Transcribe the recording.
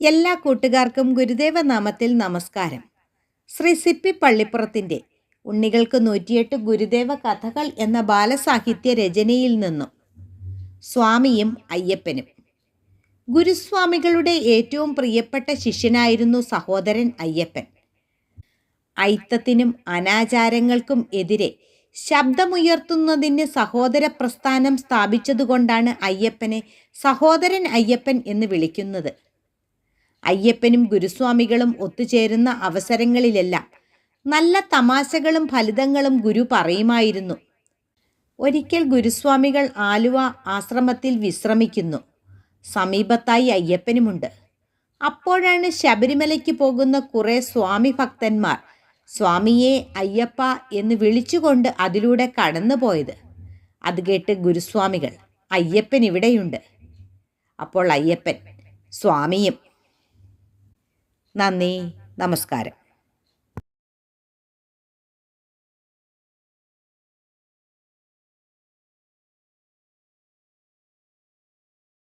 എല്ലാ കൂട്ടുകാർക്കും ഗുരുദേവ നാമത്തിൽ നമസ്കാരം. ശ്രീ സിപ്പി പള്ളിപ്പുറത്തിന്റെ ഉണ്ണികൾക്ക് നൂറ്റിയെട്ട് ഗുരുദേവ കഥകൾ എന്ന ബാലസാഹിത്യ രചനയിൽ നിന്നും സ്വാമിയും അയ്യപ്പനും. ഗുരുസ്വാമികളുടെ ഏറ്റവും പ്രിയപ്പെട്ട ശിഷ്യനായിരുന്നു സഹോദരൻ അയ്യപ്പൻ. ഐത്തത്തിനും അനാചാരങ്ങൾക്കും എതിരെ ശബ്ദമുയർത്തുന്നതിന് സഹോദര പ്രസ്ഥാനം സ്ഥാപിച്ചതുകൊണ്ടാണ് അയ്യപ്പനെ സഹോദരൻ അയ്യപ്പൻ എന്ന് വിളിക്കുന്നത്. അയ്യപ്പനും ഗുരുസ്വാമികളും ഒത്തുചേരുന്ന അവസരങ്ങളിലെല്ലാം നല്ല തമാശകളും ഫലിതങ്ങളും ഗുരു പറയുമായിരുന്നു. ഒരിക്കൽ ഗുരുസ്വാമികൾ ആലുവ ആശ്രമത്തിൽ വിശ്രമിക്കുന്നു. സമീപത്തായി അയ്യപ്പനുമുണ്ട്. അപ്പോഴാണ് ശബരിമലയ്ക്ക് പോകുന്ന കുറെ സ്വാമി ഭക്തന്മാർ സ്വാമിയെ അയ്യപ്പ എന്ന് വിളിച്ചുകൊണ്ട് അതിലൂടെ കടന്നുപോയത്. അത് കേട്ട് ഗുരുസ്വാമികൾ അയ്യപ്പൻ ഇവിടെയുണ്ട്. അപ്പോൾ അയ്യപ്പൻ സ്വാമിയും നന്ദി. നമസ്കാരം.